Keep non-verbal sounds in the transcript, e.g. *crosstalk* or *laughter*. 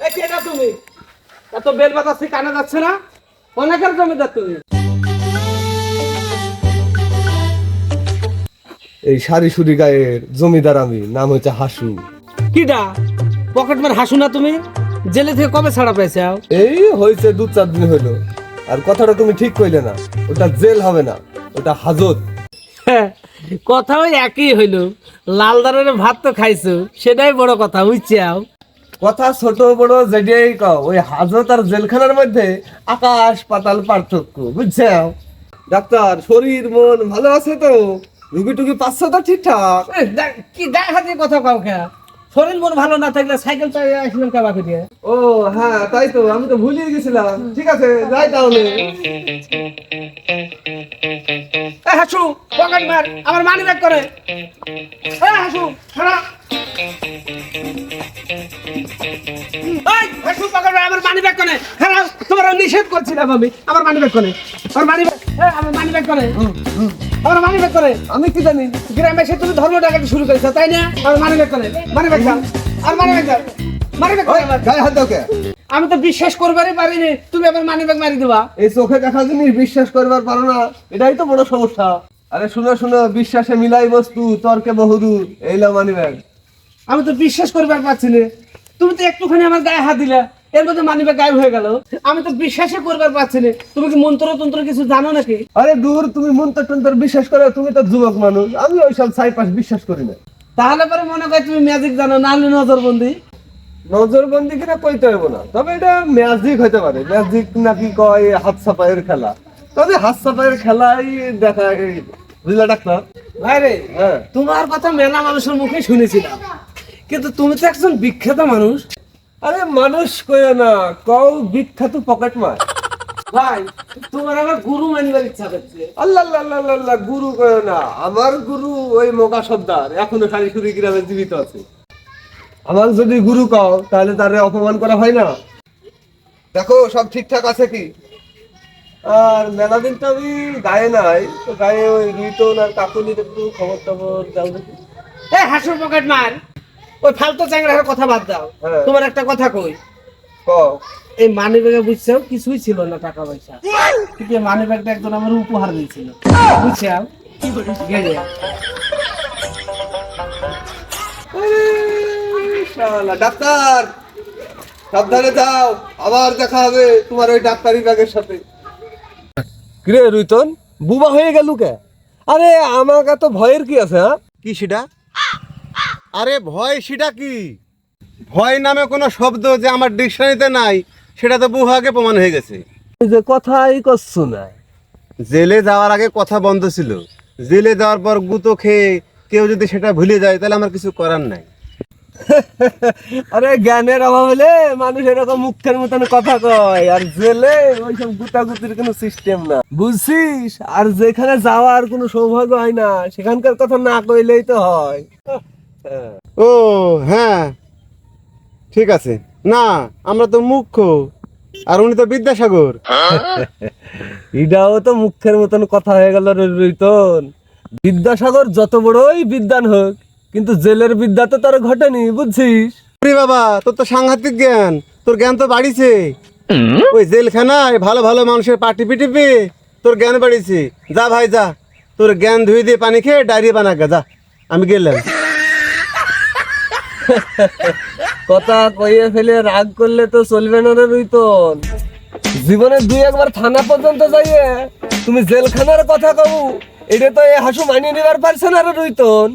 এই কেটা তুমি? এত বেল বাতাসি কানে যাচ্ছে না? অনেকের জমিদার তুমি। এই সারি সুরি গায়ের জমিদার আমি নাম হচ্ছে হাসু। কিডা? হাসু না তুমি? জেলে থেকে কবে ছাড়া পেয়েছে এই হয়েছে দু চার দিন হইল আর কথাটা তুমি ঠিক কইলে না ওটা জেল হবে না ওটা হাজত। কথা ওই একই হইল। লাল দারের ভাত তো খাইছো সেটাই বড় কথা বুঝছাও কথা ছোট বড় যেটাই কও ওই হাজত আর জেলখানার মধ্যে আকাশ পাতাল পার্থক্য বুঝছ ডাক্তার শরীর মন ভালো আছে তো? রুগী টুগি পাচ্ছ তো ঠিকঠাক? এ, দা- কি গায়ে হাতে কথা কাউ খা শরীর মন ভালো না থাকলে সাইকেল চালিয়ে আসলাম কাবাকে দিয়ে? ও হ্যাঁ তাই তো আমি তো ভুলিয়ে গেছিলাম। ঠিক আছে যাই তাহলে। এ হাসু পকেট মার আমার মানি ব্যাগ করে। এ হাসু খারাপ আমার মানি ব্যাগ করে খারাপ তোমার নিষেধ করছিলাম আমি। আমার মানি ব্যাগ করে আমার মানি ব্যাগ আমার মানি ব্যাগ করে আমার মানি ব্যাগ করে আমি কি জানি? গ্রামে এসে তুমি ধর্ম ডাকাতে শুরু করেছ তাই না? আমার মানি ব্যাগ করে মানি ব্যাগ দাও। আর মানি ব্যাগ দাও। মানি ব্যাগ গায়ে হাত দাও কে? আমি তো বিশ্বাস করবারই পারিনি তুমি আমার মানি ব্যাগ মারি দেবা। এই চোখে দেখা জিনিস বিশ্বাস করবার পারো না এটাই তো বড় সমস্যা। আরে শুনো শুনো বিশ্বাসে মিলাই বস্তু তর্কে বহুদূর এইলা মানি ব্যাগ আমি তো বিশ্বাস করবার পারছি না। তুমি তো একটুখানি আমার গায়ে হাত দিলা এর মধ্যে মানিব্যাগ গায়েব হয়ে গেল। আমি তো বিশ্বাসই করবার পারছি না। তুমি কি মন্ত্র তন্ত্র কিছু জানো নাকি? আরে দূর তুমি মন্তর টন্তর বিশ্বাস করো তুমি তো যুবক মানুষ। আমি ওইসব সাইপাস বিশ্বাস করি না। তাহলে পরে মনে করে তুমি ম্যাজিক জানো না হলে নজরবন্দি। নজরবন্দি কিনা কইতে হইব না। তবে এটা ম্যাজিক হইতে পারে। ম্যাজিক নাকি কয় হাত সাপাইয়ের খেলা। তবে হাত সাপাইয়ের খেলাই দেখা বুঝলা ডাক্তার? ভাই রে হ্যাঁ। তোমার কথা মেলা মানুষের মুখে শুনেছিলাম। কিন্তু তুমি তো একজন বিখ্যাত মানুষ। আরে মানুষ কয় না কও বিখ্যাত পকেট মার। ভাই তোমার আমার গুরু মানবার ইচ্ছা করছে। আল্লাহ আল্লাহ আল্লাহ আল্লাহ, গুরু কয় না। আমার গুরু ওই মোকা সর্দার এখনও সারিসুরি গ্রামে জীবিত আছে। আমার যদি গুরু কও তাহলে তারে অপমান করা হয় না? দেখো সব ঠিকঠাক আছে কি? আর মেলা দিন তো আমি গায়ে নাই তো গায়ে ওই রিতন আর কাকুলির একটু খবর টবর দাও দেখি। এ হাসুর পকেট মার। ওই ফালতু চ্যাংড়ার কথা বাদ দাও। হ্যাঁ। তোমার একটা কথা কই? এই মানি ব্যাগে বুঝছ কিছুই ছিল না টাকা পয়সা কিন্তু মানি ব্যাগটা একজন আমার উপহার দিয়েছিল। বুঝছ গেলে এই শালা, ডাক্তার! সাবধানে যাও আবার দেখা হবে তোমার ওই ডাক্তারি ব্যাগের সাথে। কিরে রুইতন বুবা হয়ে গেল কে? আরে আমাকে তো ভয়ের কি আছে হ্যাঁ? কি সেটা? আরে ভয় সেটা কি? ভয় নামে কোনো শব্দ যে আমার ডিকশনারিতে নাই সেটা তো বহু আগে প্রমাণ হয়ে গেছে। যে কথাই করছ না। জেলে যাওয়ার আগে কথা বন্ধ ছিল। জেলে যাওয়ার পর গুতো খেয়ে কেউ যদি সেটা ভুলে যায় তাহলে আমার কিছু করার নাই। *laughs* আরে জ্ঞানের অভাব হলে মানুষ এরকম মুখের মতন কথা কয় আর জেলে ওইসব গুতাগুতির কোনো সিস্টেম না। বুঝছিস? আর যেখানে যাওয়ার কোনো সৌভাগ্য হয় না সেখানকার কথা না কইলেই তো হয় হ্যাঁ। *laughs* ও হ্যাঁ। ঠিক আছে। না আমরা তো মুখ্য। আর উনি তো বিদ্যাসাগর। এটাও তো মুখের মতন কথা হয়ে গেল রইতন। বিদ্যাসাগর যত বড়ই বিদ্যান হোক কিন্তু জেলের বিদ্যা তো তার ঘটেনি বুঝছিস? রে বাবা তোর তো সাংঘাতিক জ্ঞান। তোর জ্ঞান তো বাড়িছে। ওই জেলখানায় ভালো ভালো মানুষের পাটি পিটি পেয়ে তোর জ্ঞান বাড়িছে। যা ভাই যা। তোর জ্ঞান ধুয়ে দিয়ে পানি খেয়ে ডায়রিয়া বানাকা যা। আমি গেলাম। কথা কইয়ে ফেলে রাগ করলে তো চলবে না রে রুইতন। জীবনে দুই একবার থানা পর্যন্ত যাইয়ে তুমি জেলখানার কথা কবু এটা তো এ হাসু মানিয়ে নেবার পারছে না রে রইতন।